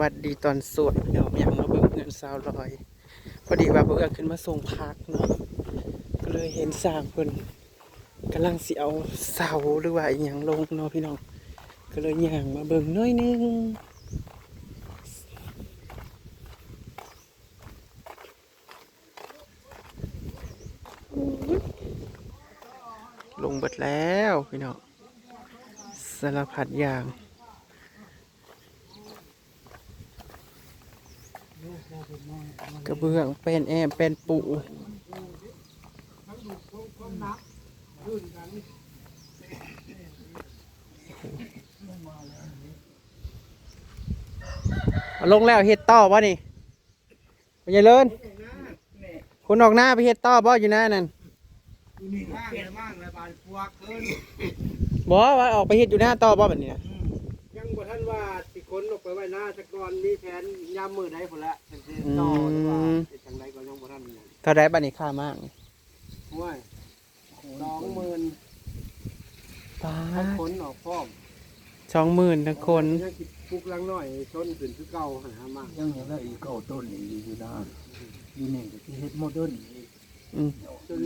วัสดีตอนสวดเนาะยังมาเบิ่งเงินสาวลอย พอดีว่าเบื่อขึ้นมาส่งพักเนาะก็เลยเห็นสร้างเพิ่นกำลังเสิเอาเสาหรือว่าอีหยังลงเนาะพี่น้องก็เลยย่างมาเบิ่งน้อยนึงลงเบิดแล้วพี่น้องสารพัดอย่าง กระเบื้องเป็นแอมเป็นปูเอาลงแล้วเฮ็ดต่อบ่นี่ไปยายเลินคุณออกหน้าไปเฮ็ดต่อบ่อยู่หน้านั่นนี่มากเลยมากเลยบานพวกเกินบ่ว่าออกไปเฮ็ดอยู่หน้าต่อบ่แบบนี้นะ ยังบ่ท่านว่าสิคนออก ไปไว้หน้าสักก่อนมีแผนยามมือใดพุ่นละจังสิต่อหรือว่าสิจังใดก็ยังบ่ทันนี่เท่าไดบัดนี้ค่ามากห้วยสองหมื่นป้าทั้งคนออกพร้อมสองหมื่นทั้งคนยังสิปลูกหลังน้อยชนขึ้นคือเก่าหามากยังอย่างไรอีกเก้าต้นอีกอยู่นะอยู่นี่ก็ที่เฮ็ดโมเดิร์นอีกอืมจน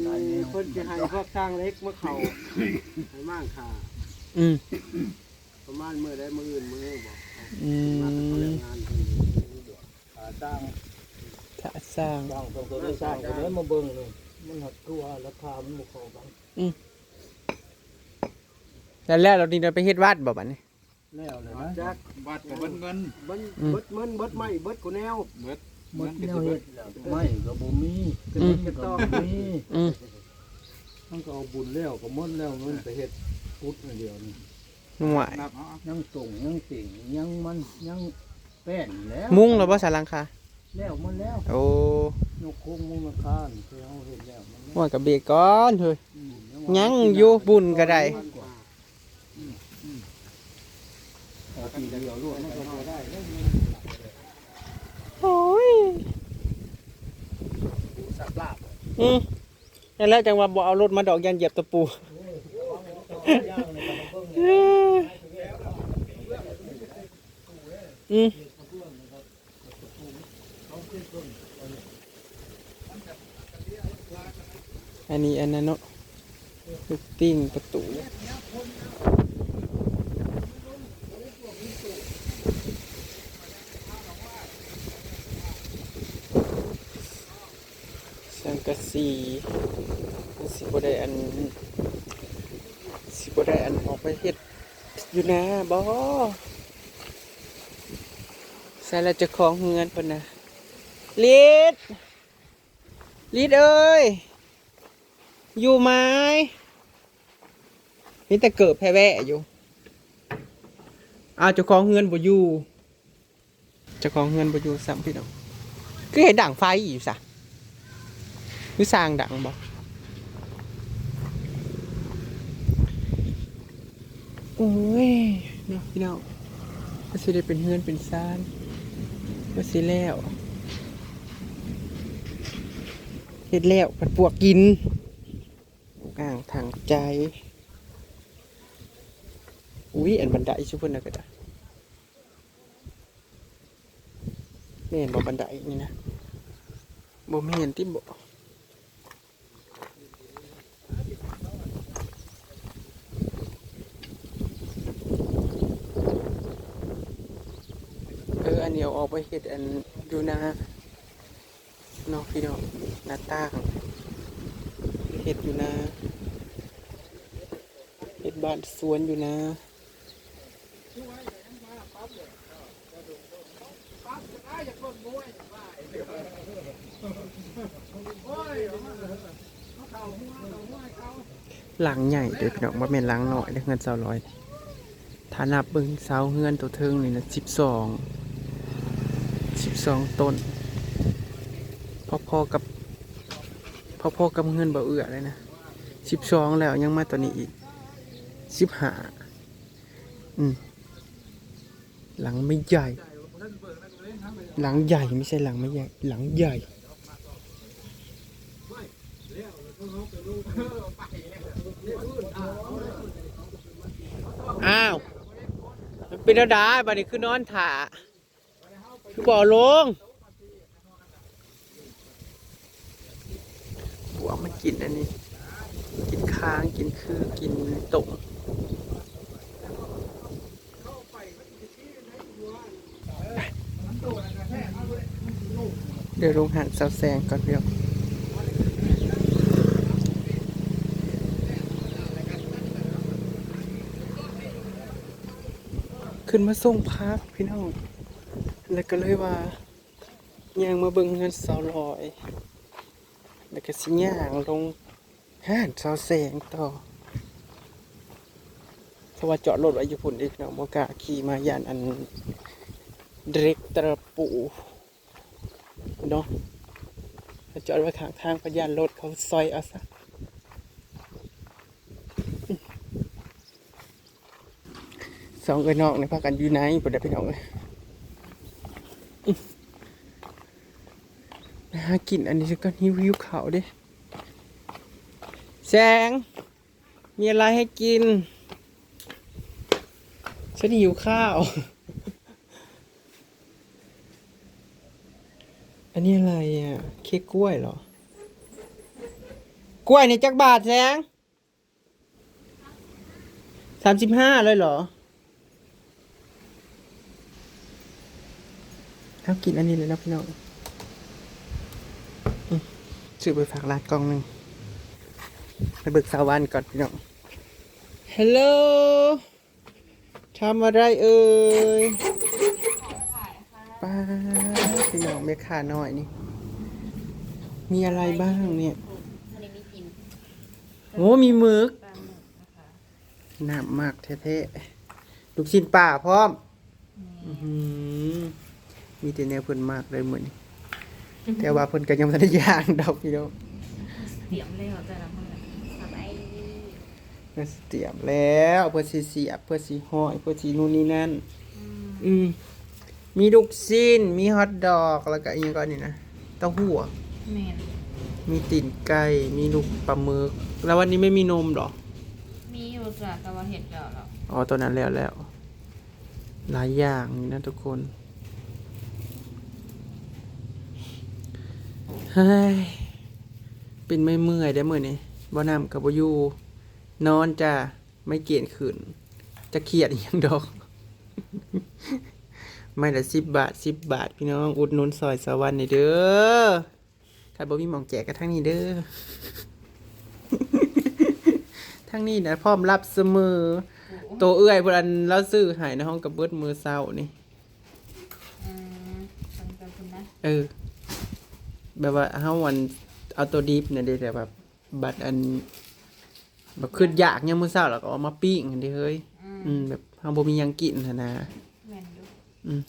เพิ่นสิให้พวกสร้างเล็กมาเข้าให้มากค่ะ อืม ประมาณมือใดมื้ออื่นมือบอกอืมาแต่เขาเรียมกงานเพิ่นขาจ้างถ้าสร้างจ้างต้องตัวได้สร้างก็ได้มาเบิ่งเลยมันหักตัวราคามันบ่เข้ากันแล้วแล้วเราดีเราไปเฮ็ดวัดบ่บัดนี้ แล้วเลยนะจักบัตรกับเบิ้เงินเบิ้ลอืม เบิดเมินเบิ้ดไม้เบิ้ดกูแนว เบิดหมเงิดนแนก็วจะเบิเฮ็ดดแล้วไม่ก็บ่มีก็อืมเงินก็บ่มีอืมมันก็เอาบุญแล้วก็หมดแล้วเงินไปเฮ็ดพุทธอันเดียวนี่ หน่วยนับเอายังส่งยังติ่งยังมันยังแป้นแล้วมุ้งเราบ่สารังคาแล้วมันแล้วโอ้ยกโคงมุงราคานี่คือเอาเฮ็ดแล้วมันแล้วว่ากับเบรกก่อนเฮ้ยอืมยังอยู่บุญก็ได้เอาปีเดียวรวดมันก็บ่ได้แล้วโอ้ยสับลาบอืมนั่นแหละจังว่าบ่เอารถมาดอกยันเหยียบตะปู อืมอันนี้อันนั้นเนาะลูกติ้งประตูสังกะสีมันสิบ่ได้อัน สิบได้อันออกไปเฮ็ดอยู่นะบ่ใส่แล้วเจะของเฮือนเพิ่นนะลีดลีดเอ้ย อยู่ไหมมีแต่เกิดแพ้แวะอยู่อาจ้าของเฮือนบ่อยู่จ้าของเฮือนบ่อยู่ซ้ำพี่น้องคือเห็นด่างไฟอยู่ซะคือสร้างดังบ่ โอ้ยเนาะพี่น้องก็สิได้เป็นเฮือนเป็นซานก็สิแล้วเฮ็ดแล้วผัดปวกกินอ่างทางใจ อุ้ยอันบันไดชุบเพิ่นน่ะก็ได้แม่นบ่บันไดนี่นะบ่แม่นที่บ่เอ ออันเออกไปเห็ดอันอยู่นาเนอกพี่น้องหน้าต่างเห็ดอยู่นาเห็ดบ้านสวนอยู่นาหลังใหญ่เด้อพี่น้องว่าแม่นหลังหน่อยเด้เงินเสาร้อยถ้านับเบิ่งเสาเฮือนตัวเทิงนี่นะสิบสอง สองต้น พอๆกับ พอๆกับเฮือนบ่เอื้อเลยนะสิบสองแล้วยังมาตัวนี้อีกสิบห้าอืม หลังไม่ใหญ่ หลังใหญ่ไม่ใช่หลังไม่ใหญ่ หลังใหญ่อ้าว มันเป็นระดาบัดนี้คือนอนถา คือบ่อลงบวมันกินอันนี้ กินค้างกินคือกินตกเดี๋ยวลงหันเสาแซงก่อนเดี๋ยวขึ้นมาส่งพักพี่น้อง แล้วก็เลยว่ายางมาเบิ่งเงินเสาลอย แล้วก็สิย่างลงห้านเสาแสงต่อเพราะว่าจอดรถไว้อยู่พุ่นอีกเนาะบ่กล้าขี่มายานอันเด็กตระปูเนาะถ้าจอดไว้ข้างทางพยานรถเขาซอยเอาซะสองเอ้น้องในพากันอยู่ไหนบ่ได้พี่น้องเลย ไปหากินอันนี้ก็หิวหิวข้าวเดิแสง มีอะไรให้กิน ฉันหิวข้าว อันนี้อะไรอะ เค้กกล้วยเหรอ กล้วยในจักบาทแสงสามสิบห้าเลยเหรอ เอากินอันนี้เลยนะพี่น้องอืมซื้อไปฝากร้านกล่องหนึ่งไปเบิกสาววันก่อนพี่น้องฮัลโหลทำอะไรเอ่ยป้าพี่น้องเมค่าน้อยนี่ มีอะไรบ้างเนี่ยทะเลไม่กินโอ้มีหมึกปลาหมึกนะคะหนามมากแท้ๆลูกชิ้นป่าพร้อม อื้อหือ มีแต่แนวเพิ่นมากเลยเหมือนแต่ว่าเพิ่นก็ยังไม่ได้ย่างดอกพี่น้องเตรียมเลยเหรอแต่ละคนเลยสบายดีเพิ่นสิเตรียมแล้วเพื่อสิเสียบเพื่อสิห้อยเพื่อสินู่นนี่นั่นอืมมีลูกชิ้นมีฮอทดอกแล้วก็อีกอย่างก็นี่นะเต้าหู้อะแม่นมีตีนไก่มีลูกปลาหมึกแล้ววันนี้ไม่มีนมเหรอ มีอยู่จ้ะแต่ว่าเห็ดแล้วแล้วอ๋อตัวนั้นแล้วแล้ว หลายอย่างนี่นะทุกคน เฮ้ยเป็นไม่เมื่อยได้อมื่อนี้บ่นำกับบ่อยู่นอนจ้ะไม่เกียนขืนจะเครียดอหยังดอก ไม่ละสิบบาทสิบบาท พี่น้องอุดหนุนซอยสวรรค์นี่เด้อถ้าบ่มีหมองแจกก็ทั้งนี้เด้อทั้งนี้นะพร้อมรับเสมอ ตัวเอื้อยบรันแล้วซื้อใหายในห้องกับเบิดมือเศร้านี่อืมฟังกันคุณนะเออ แบบว่าเฮาวันเอาตัวดีฟเนี่ยเด้แต่แบบบัตรอันแบบขึ้นยากยังมือเศร้าแล้วก็เอามาปิ้งกันดิเฮ้ยอืมอืมแบบเฮาบ่มีหยังกินหั้นนะแม่นอยู่อืม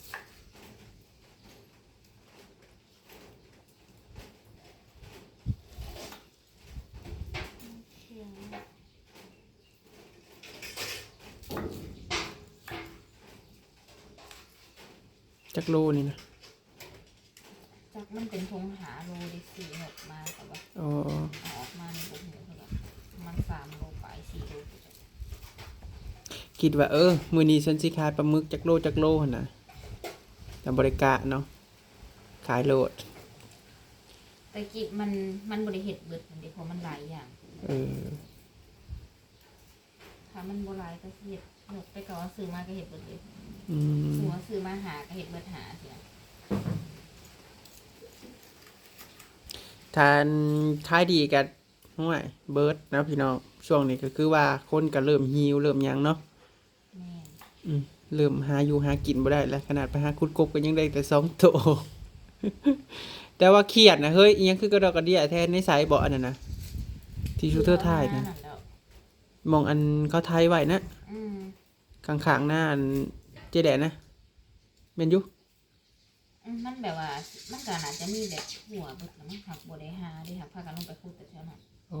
จักโลนี่นะจาก มันเป็นทงหาโลดิสี่หกมาแต่ว่าอ๋อเอาออกมาในบุกหมูเท่าไหร่มันสามโลไปสี่โลไปจ้ะคิดว่าเออมื้อนี้ฉันสิขายปลาหมึกจักโลจักโลหั่นน่ะแต่บริการเนาะขายโลดแต่กิจมันมันบริเหตุเบิดมันเดียวเพราะมันหลายอย่าง เออถ้ามันโบราณก็เห็ดหนกไปก่อนซื้อมาก็เห็ดเบิดเลยอืมซื้อมาซื้อมาหาก็เห็ดเบิดหาเสีย ทานท้ายดีกันห่วยเบิร์ดนะพี่น้องช่วงนี้ก็คือว่าคนก็เริ่มหิวเริ่มหยังเนาะแม่นอืมเริ่มหาอยู่หากินบ่ได้แล้วขนาดไปหาคุดกบก็ยังได้แต่สองตัวแต่ว่าเครียดนะเฮ้ยอิหยังคือกระดอกกระเดียแทนในสายเบาะนั่นนะที่ชูเทอร์ถ่ายนะแล้วมองอันเขาไทยไว้นะอืมข้างๆหน้าอันเจแดนะเมนอยุอื มมันแบบว่า มันก็อาจจะมีแบบหัวเบิดแล้วมันหักบได้หาได้หักพากันลงไปพูดแต่เท่านั้นโอ้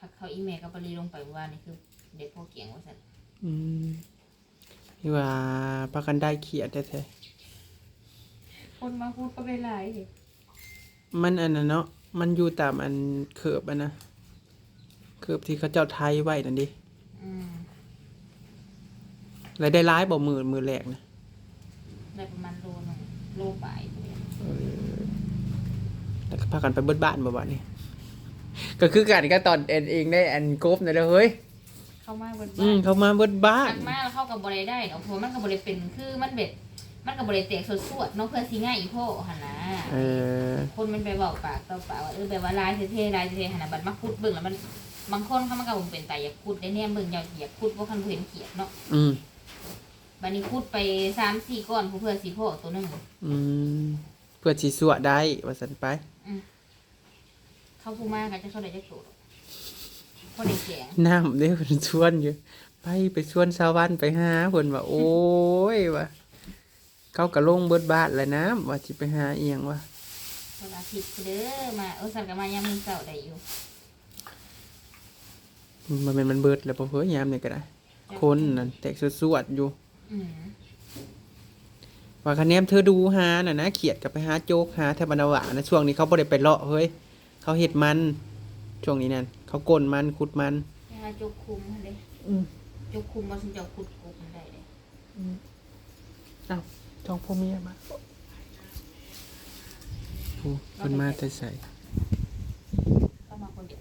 หักเขาอีเมลกับปรีลงไปว่านี่คือเด็กพวกเกียงว่าสันอืมนี่ว่าพากันได้เครียดแท้ๆคนมาพูดก็ไม่ไรมันอันนั้นเนาะมันอยู่ตามอันเขือบอันนะเขือบที่เขาเจ้าไทยไว้นั่นดิอืมรายได้ร้ายบ่มือมือแรกนะ ได้ประมาณโลหนึง โลปลายพวกนี้เออแล้วก็พากันไปเบิดบ้านบ่บ้านนี่ก็คือกันก็ตอนเอ็นเองได้อันกบนั่นแหละเฮ้ยเข้ามาเบิดอืบ้ามน เขามาเบิดบ้านทักมาแล้วเข้ากับบริได้เนาะเพราะมันกับบริเป็นคือมันเบ็ดมันกับบริเตะสดสวดๆเนาะเพื่อสิง่ายอีโพหันนะเออ คนมันไปบอกปากต่อปากว่าเออแบบว่าลายเท่ๆลายเท่ๆหันนะบัดมาคุดเบิ่งแล้วมันบางคนเขามันก็บ่เป็นแต่อยากคุดได้เนี่ยเบิ่งอยากอยากคุดว่าคันบ่เห็นเขียดเนาะอืม บัดนี้คุดไปสามสี่ก้อนเพื่อสิโพตัวหนึงอืมเพื่อสีสวได้ว่าสันไปเข้าผู้มากกันจะเข้าได้จะโตพอได้แสงน้ำเด้เพิ่นชวนอยู่ ไปไปชวนชาวบ้านไปหาเพิ่นว่า โอ้ยว่าเขาก็ลงเบิดบ้านแล้วนะว่าสิไปหาเอียงว่าวันอาทิตย์เด้อมาเออสันก็มายามมื้อเช้าได้อยู่มันเป็นมันเบิดแล้วบ่เฮ้ยยามนี่ก็ได้ คนนั่นแตกสวดๆอยู่อืม ว่าคะแนนเธอดูหาน่ะนะเขียดกับไปหาโจ๊กหาแถวบรรดาหวานะช่วงนี้เขาบ่ได้ไปเลาะเฮ้ยเขาเฮ็ดมันช่วงนี้นั่นเขากลนมันขุดมันไปหาจกคุมหั่นเด้อืมจกคุมบ่สิเจ้าคุดกบมันได้เด้ท้องพ่อเมียมาโอ้เพิ่นมาแต่ใส่เข้ามาคนเดียว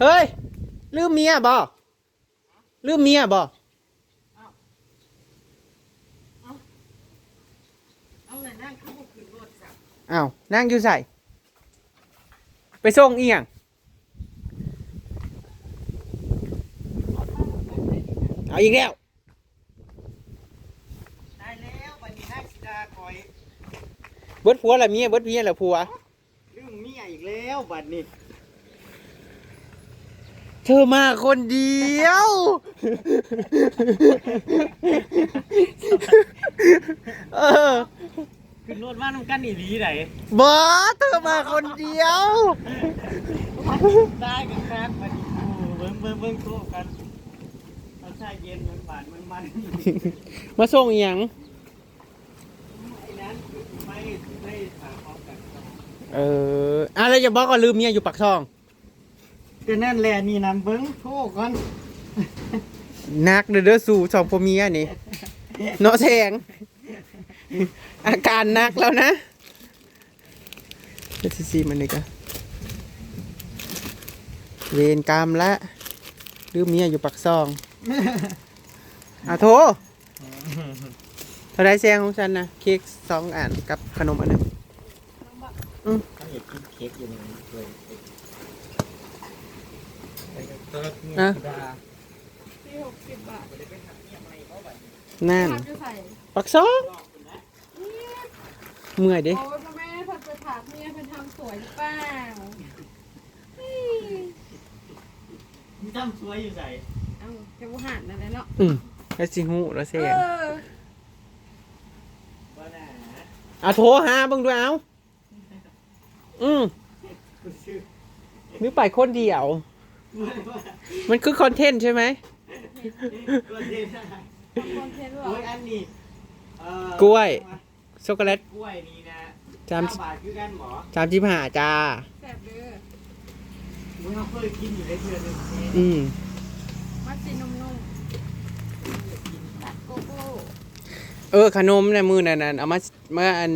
เฮ้ยลืมเมียบ่ ลืมเมียบ่เอาหน่อยนั่งเข้ามาขึ้นรถจ้ะอ้าวนั่งอยู่ใส่ไปส่งเอียงเอาอีกแล้วได้แล้วบัดนี้ได้สิดาคอยเบิดผัวละเมียเบิดเมียละผัว ลืมเมียอีกแล้วบัดนี้ เธอมาคนเดียว เออขึ้นรถมานํกันอีหลีไดบอสเธอมาคนเดียว ได้กันครับบัดนี้โอ้เบิ่งเบิ่งเบิ่งโตกันเอาชาเย็นมันบาดมันมันมาส่งเอียงไอ้นั้นไม่ไม่ถามพร้อมกัน เอออะแล้วอย่าบอกว่าลืมเมียอยู่ปากช่อง ก็นั่นแหละนี่นํเบิ่งโทก่อนนักเด้อเด้อสู่สองพ่อเมียนี่ เนาะแทงอาการหนักแล้วนะเดี๋ยวซีมันนี่กะเวรกรรมละลืมเมียอยู่ปากซองอะโทเท่าไรแซงของฉันนะเค้กสองอันกับขนมอันหนึงเขาอยากกินเค้กอยู่ นี้เลยอะที่หกสิบบาทนั่นถาดจะใส่ปากซองเมื่อยเดิโอ้ยพ่อแม่เพิ่นไปถามเมียเพิ่นทำสวยหรือเปล่านี่มีทำสวยอยู่ใส่เอ้าแค่บุหันนั่นแหละเนาะ อืมแล้วสิหูแล้วแซเองอว่าน่ะอะโทรหาเบิ่งด้วยเอา อืมคุณชื่อนึกไปคนเดียวว่าว่า มันคือคอนเทนต์ใช่ไหมตัวเด่นอะไรคอนเทนต์บอโอ้กยอันนี้เอ่อกล้วยช็อกโกแลตกล้วยนี่นะจามห้บาทคือกันหมอจามจิบหาจ้าแซ่บเด้อมึงเขาเคยกินอยู่ในเดือนหนึงอืมมัดสีนุ่มๆตัดโกโก้เออขนมเนี่ยมือนั่นน่ะเอามาเมื่ออัน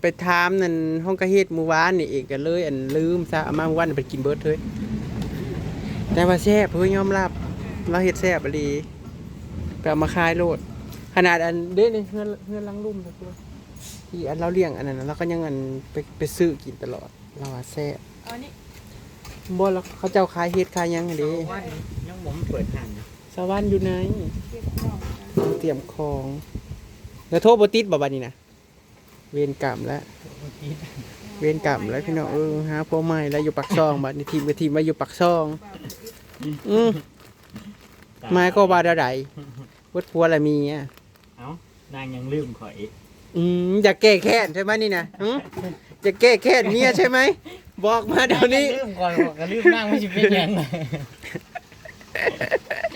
ไปทามนั่นห้องกระเฮ็ดมือวานนี่เองก็เลย อันลืมซะเอามาเมื่อวานไปกินเบิร์ดเลย แต่ว่าแซ่บเพื่อยอมรับเราเฮ็ดแซ่บอะดีไปเอามาขายโลด ขนาดอันเด้นี่เฮือนเฮือนหลังลุ่มนะตัวที่อันเราเลี้ยงอันนั้นน่ะเราก็ยังอันไปไปซื้อกินตลอด เราว่าแซ่บเอานี่บ่แล้วเขาเจ้าขายเฮ็ดขายหยังหั้นเด้ว่ายังผมเปิดห่างนะสวรรค์อยู่ไหนเก็บกล่องนะเตรียมของแล้วโทษบติดบ่บัดนี้นะเวรกรรมแล้ว เวรกรรมแล้วพี่น้องเออหาพวกใหม่แล้วอยู่ปักซองบัดนี้ทีมกับทีมมาอยู่ปักซอง อืมไม้ก็บาดาไดวัดพัวละมีอะเอ้านางยังลืมข่อยอืมอยากแก้แค้นใช่ไหมนี่นะหึอยากแก้แค้นเมียใช่ไหมบอกมาเดี๋ยวนี้ลืมก่อนก็ลืมนั่งไม่ใช่เป็นยัง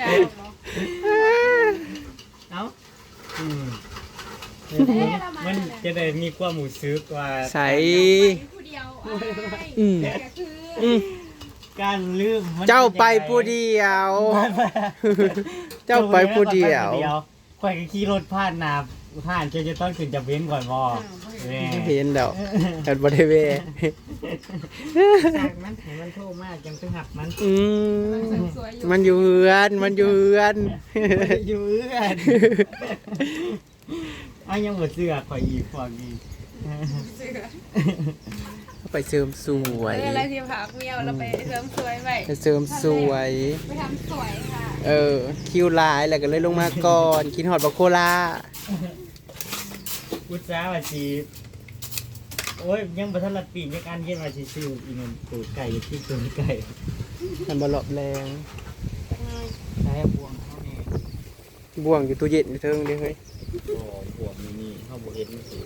จ้าเหรอ เอ้าอืม เอ๊ะเรามา มัน เนี่ย จะได้มีความหมูซึกว่าใส่ไปผู้เดียวอ้ายอืมก็คือออืมการลืมมันเจ้าไปผู้เดียว เจ้าไปผู้เดียวเข่อยก็ขี่รถผ่านหน้าผ่านจนจะต้องขึ้นจะเว้นก่อนบ่แหม่เห็นแล้วกันบ่ได้เวจากมันให้มันโทรมาจังไปหับมันอืมสวยอยู่มันอยู่เฮือน มันอยู่เฮือน อยู่เอื้อนเอายังบ่เสื้อข่อยอีกพวกนี้เสือไปเสริมสวยเอออะไรที่ผักเมียวเราไปเสริมสวยไว้ไปเสริมสวย ไปทำสวยค่ะเออ คิวหลายแล้วก็เลยลงมาก่อน กินฮอดบักโคลาอุตส่าห์ว่าสิโอ้ยยังบ่ทันละปีในการเย็นว่าสิซื้ออีนั่นตูดไก่ที่ตูดไก่ทำบอลอบแรงใช้บวงเฮานี่บ่วงอยู่ตู้เย็นอยู่เทิงเด้เฮ้ย บ่บวงนี่นี่เฮาบ่เห็นสิ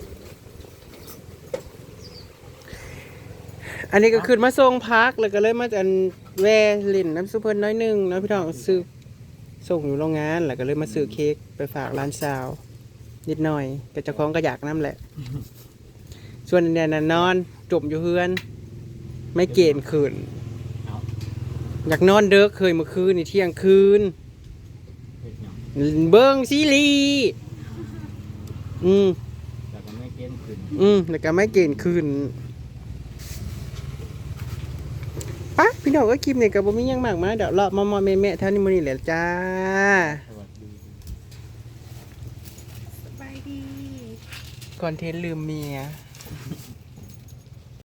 อันนี้ก็ขึ้นมาส่งพักแล้วก็เลยมาอันแวลินน้ำซุปเพิ่นน้อยหนึงเนาะพี่น้องซื้อส่งอยู่โรงงานแล้วก็เลยมาซื้อเค้กไปฝากร้านสาว นิดหน่อยก็เจะคล้าของก็อยากน้ำแหละ ส่วนอันเนี่ยน่ะนอนจมอยู่เฮือน ไม่เกณฑ์คืนเอาอยากนอนเด้อเคยเมื่อคืนนี่เที่ยงคืน เฮ็ดหยัง เบิ้งซีรีส์ อืมแล้วก็ไม่เกณฑ์ขึ้นอืมแล้วก็ไม่เกณฑ์คืนปะพี่น้องก็คลิปนี้กับบ่มีหยังมากมายเดี๋ยวเลาะมอมอแม่แม่ๆเท่านี้มื้อนี้แหละจ้า สวัสดี สบายดี คอนเทนต์ลืมเมียส